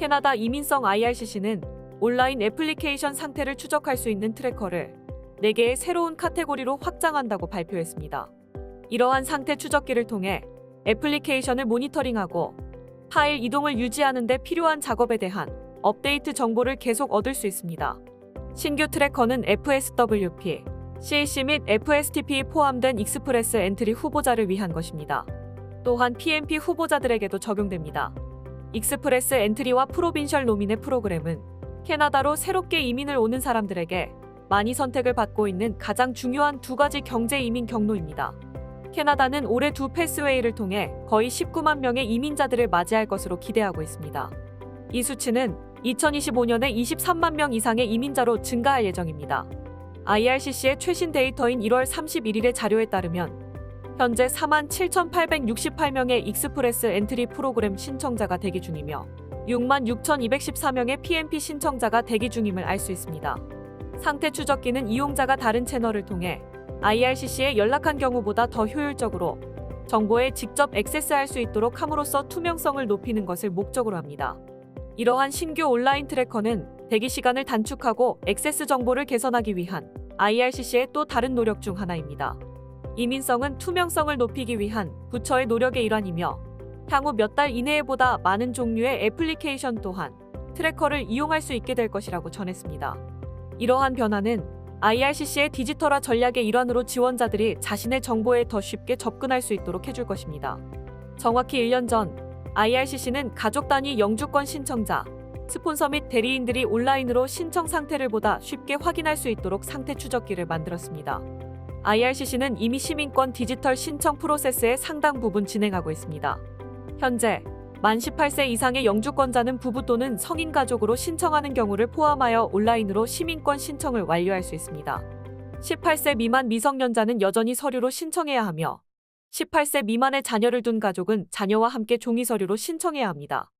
캐나다 이민성 IRCC는 온라인 애플리케이션 상태를 추적할 수 있는 트래커를 4개의 새로운 카테고리로 확장한다고 발표했습니다. 이러한 상태 추적기를 통해 애플리케이션을 모니터링하고 파일 이동을 유지하는 데 필요한 작업에 대한 업데이트 정보를 계속 얻을 수 있습니다. 신규 트래커는 FSWP, CAC 및 FSTP 포함된 익스프레스 엔트리 후보자를 위한 것입니다. 또한 PMP 후보자들에게도 적용됩니다. 익스프레스 엔트리와 프로빈셜 노민의 프로그램은 캐나다로 새롭게 이민을 오는 사람들에게 많이 선택을 받고 있는 가장 중요한 두 가지 경제 이민 경로입니다. 캐나다는 올해 두 패스웨이를 통해 거의 19만 명의 이민자들을 맞이할 것으로 기대하고 있습니다. 이 수치는 2025년에 23만 명 이상의 이민자로 증가할 예정입니다. IRCC의 최신 데이터인 1월 31일의 자료에 따르면 현재 4만 7,868명의 익스프레스 엔트리 프로그램 신청자가 대기 중이며 6만 6,214명의 PMP 신청자가 대기 중임을 알 수 있습니다. 상태 추적기는 이용자가 다른 채널을 통해 IRCC에 연락한 경우보다 더 효율적으로 정보에 직접 액세스할 수 있도록 함으로써 투명성을 높이는 것을 목적으로 합니다. 이러한 신규 온라인 트래커는 대기 시간을 단축하고 액세스 정보를 개선하기 위한 IRCC의 또 다른 노력 중 하나입니다. 이민성은 투명성을 높이기 위한 부처의 노력의 일환이며 향후 몇 달 이내에 보다 많은 종류의 애플리케이션 또한 트래커를 이용할 수 있게 될 것이라고 전했습니다. 이러한 변화는 IRCC의 디지털화 전략의 일환으로 지원자들이 자신의 정보에 더 쉽게 접근할 수 있도록 해줄 것입니다. 정확히 1년 전 IRCC는 가족 단위 영주권 신청자, 스폰서 및 대리인들이 온라인으로 신청 상태를 보다 쉽게 확인할 수 있도록 상태 추적기를 만들었습니다. IRCC는 이미 시민권 디지털 신청 프로세스의 상당 부분 진행하고 있습니다. 현재 만 18세 이상의 영주권자는 부부 또는 성인 가족으로 신청하는 경우를 포함하여 온라인으로 시민권 신청을 완료할 수 있습니다. 18세 미만 미성년자는 여전히 서류로 신청해야 하며 18세 미만의 자녀를 둔 가족은 자녀와 함께 종이 서류로 신청해야 합니다.